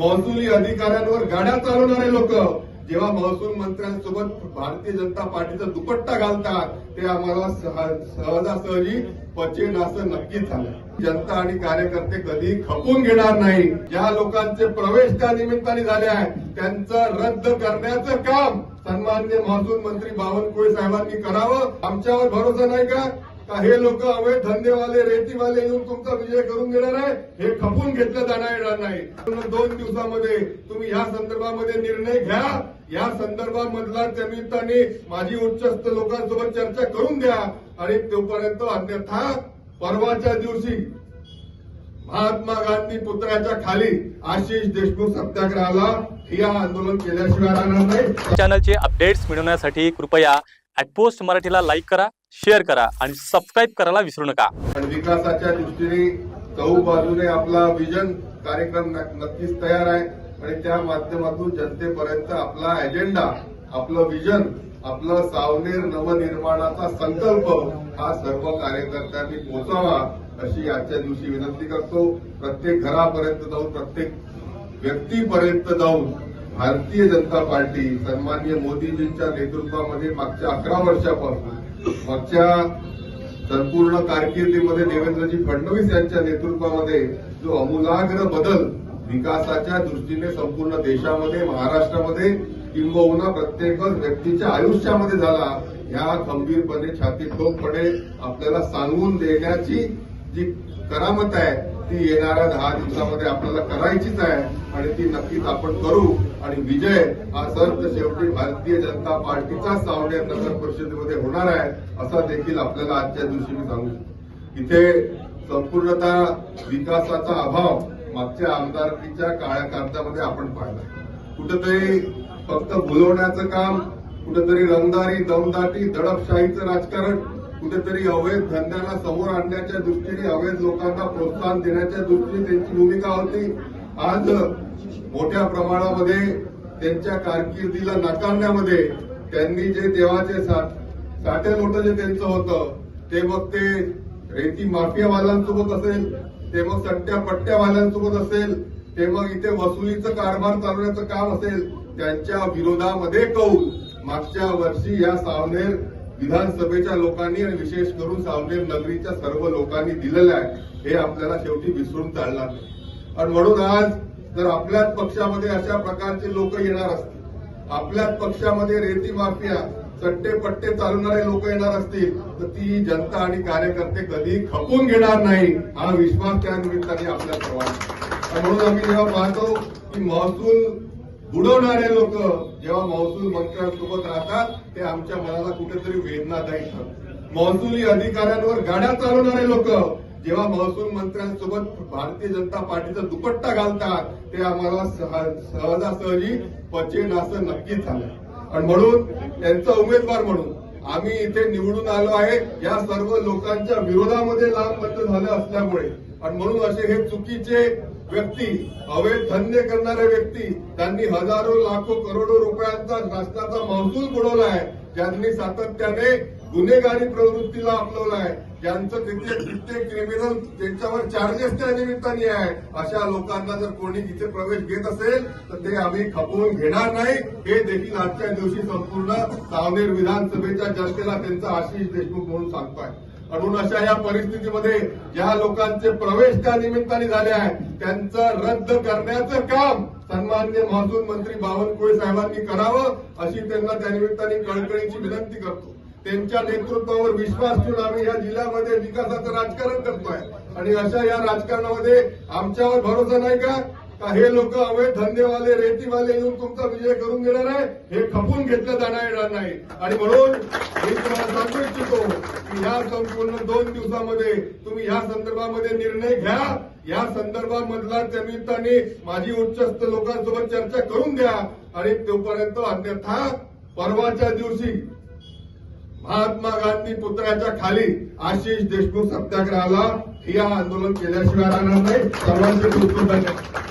महसुली अधिकाऱ्यांवर गाड्या चालवणारे लोक जेव्हा महसूल मंत्र्यांसोबत भारतीय जनता पार्टीचा दुपट्टा घालतात ते आम्हाला सहजासहजी पचेन असं नक्कीच झालं. जनता आणि कार्यकर्ते कधी खपून घेणार नाही. ज्या लोकांचे प्रवेश त्या निमित्ताने झाले आहे त्यांचं रद्द करण्याचं काम सन्मान्य महसूल मंत्री बावनकुळे साहेबांनी करावं. आमच्यावर भरोसा नाही का? का हे लोक अवैध धंदेवाले रेतीवाले येऊन तुमचा विजय करून घेणार आहे हे खपून घेतलं जाणार येणार नाही. दोन दिवसामध्ये तुम्ही या संदर्भामध्ये निर्णय घ्या. या संदर्भामधला निमित्ताने माझी उच्चस्त लोकांसोबत चर्चा करून द्या. आणि तोपर्यंत अन्यथा परवाच्या दिवशी महात्मा गांधी पुतळ्याच्या खाली आशिष देशमुख सत्याग्रहाला ठिया आंदोलन केल्याशिवाय राहणार नाही. चॅनलचे अपडेट्स मिळवण्यासाठी कृपया ॲटपोस्ट मराठीला लाईक करा. शेअर करा आणि सबस्क्राईब करायला विसरू नका. आणि विकासाच्या दृष्टीने चहू बाजूने आपला विजन कार्यक्रम नक्कीच तयार आहे. आणि त्या माध्यमातून जनतेपर्यंत आपला अजेंडा आपलं विजन आपलं सावनेर नवनिर्माणाचा संकल्प हा सर्व कार्यकर्त्यांनी पोहोचावा अशी आजच्या दिवशी विनंती करतो. प्रत्येक घरापर्यंत जाऊन प्रत्येक व्यक्तीपर्यंत जाऊन भारतीय जनता पार्टी सन्मान्य मोदीजींच्या नेतृत्वामध्ये मागच्या अकरा वर्षापासून मागच्या संपूर्ण कारकिर्दीमध्ये देवेंद्रजी फडणवीस यांच्या नेतृत्वामध्ये जो अमूलाग्र बदल विकासाच्या दृष्टीने संपूर्ण देशामध्ये महाराष्ट्रामध्ये किंबहुना प्रत्येक व्यक्तीच्या आयुष्यामध्ये झाला ह्या खंबीरपणे छाती ठोकपणे आपल्याला सांगून देण्याची जी करामत आहे. ती येणाऱ्या दहा दिवसामध्ये आपल्याला करायचीच आहे आणि ती नक्कीच आपण करू. आणि विजय हा सर्व शेवटी भारतीय जनता पार्टीचा सावनेर नगर परिषदेमध्ये होणार आहे असा देखील आपल्याला आजच्या दिवशी मी सांगू शकतो. इथे संपूर्णतः विकासाचा अभाव मागच्या आमदारकीच्या काळ्या कागदामध्ये आपण पाहिला. कुठेतरी फक्त भुलवण्याचं काम कुठेतरी रंगदारी दमदाटी दडपशाहीचं राजकारण कुठेतरी अवैध धंद्याला समोर आणण्याच्या दृष्टीने अवैध लोकांना प्रोत्साहन देण्याच्या दृष्टीने त्यांची भूमिका होती. आज मोठ्या प्रमाणामध्ये त्यांच्या कारकिर्दीला नाकारण्यामध्ये त्यांनी जे देवाचे साठे लोट जे त्यांचं होतं ते मग ते रेती माफियावाल्यांसोबत असेल ते मग सट्ट्या पट्ट्यावाल्यांसोबत असेल ते मग इथे वसुलीचं कारभार चालवण्याचं काम असेल त्यांच्या विरोधामध्ये कौल. मागच्या वर्षी या सावनेर विधानसभेच्या लोकांनी आणि विशेष करून सावनेर नगरीच्या सर्व लोकांनी दिलेलं आहे हे आपल्याला शेवटी विसरून चालणार नाही. आणि म्हणून आज जर आपल्याच पक्षामध्ये अशा प्रकारचे लोक येणार असतील आपल्याच पक्षामध्ये रेती माफिया सट्टे पट्टे चालवणारे लोक येणार असतील तर ती जनता आणि कार्यकर्ते कधी खपून घेणार नाही हा विश्वास त्या निमित्ताने आपल्या सर्वांना. म्हणून आम्ही जेव्हा पाहतो की महसूल बुडवणारे लोक जेव्हा महसूल मंत्र्यांसोबत राहतात ते आमच्या मनाला कुठेतरी वेदनादायी ठरतात. महसुली अधिकाऱ्यांवर गाड्या चालवणारे लोक जेव्हा महसूल मंत्र्यांसोबत भारतीय जनता पार्टीचा दुपट्टा घालतात ते आम्हाला सहजासहजी पचेन असं नक्कीच झालं. आणि म्हणून त्यांचा उमेदवार म्हणून आम्ही इथे निवडून आलो आहे. या सर्व लोकांच्या विरोधामध्ये लांबबद्ध झालं असल्यामुळे. आणि म्हणून असे हे चुकीचे व्यक्ती अवैध धंदे करणाऱ्या व्यक्ती त्यांनी हजारो लाखो करोडो रुपयांचा शासनाचा महसूल बुडवला आहे. ज्यांनी सातत्याने गुन्हेगारी प्रवृत्तीला आपलवलं आहे. ज्यांचं तिथे कित्येक क्रिमिनल त्यांच्यावर चार्जेस त्या निमित्ताने आहे. अशा लोकांना जर कोणी इथे प्रवेश घेत असेल तर ते आम्ही खपवून घेणार नाही. हे देखील आजच्या दिवशी संपूर्ण सावनेर विधानसभेच्या जनतेला त्यांचा आशिष देशमुख म्हणून सांगतोय. म्हणून अशा या परिस्थितीमध्ये ज्या लोकांचे प्रवेश त्या निमित्ताने झाले आहे त्यांचं रद्द करण्याचं काम सन्मान्य महसूल मंत्री बावनकुळे साहेबांनी करावं अशी त्यांना त्यानिमित्ताने कळकळीची विनंती करतो. त्यांच्या नेतृत्वावर विश्वास ठेवून आम्ही या जिल्ह्यामध्ये विकासाचं राजकारण करतोय. आणि अशा या राजकारणामध्ये आमच्यावर भरोसा नाही का? का हे लोक अवैध धंदेवाले रेतीवाले येऊन तुमचा विजय करून घेणार आहे हे खपून घेतलं जाणार येणार नाही. आणि म्हणून मी तुम्हाला सांगू इच्छितो की ह्या संपूर्ण दोन दिवसामध्ये तुम्ही ह्या संदर्भामध्ये निर्णय घ्या. या संदर्भामधला निमित्ताने माझी उच्चस्त लोकांसोबत चर्चा करून द्या. आणि तोपर्यंत अन्यथा परवाच्या दिवशी महात्मा गांधी पुतळ्याच्या खाली आशिष देशमुख सत्याग्रहाला ठिया आंदोलन केल्याशिवाय राहणार नाही सर्वांचे खूप खूप धन्यवाद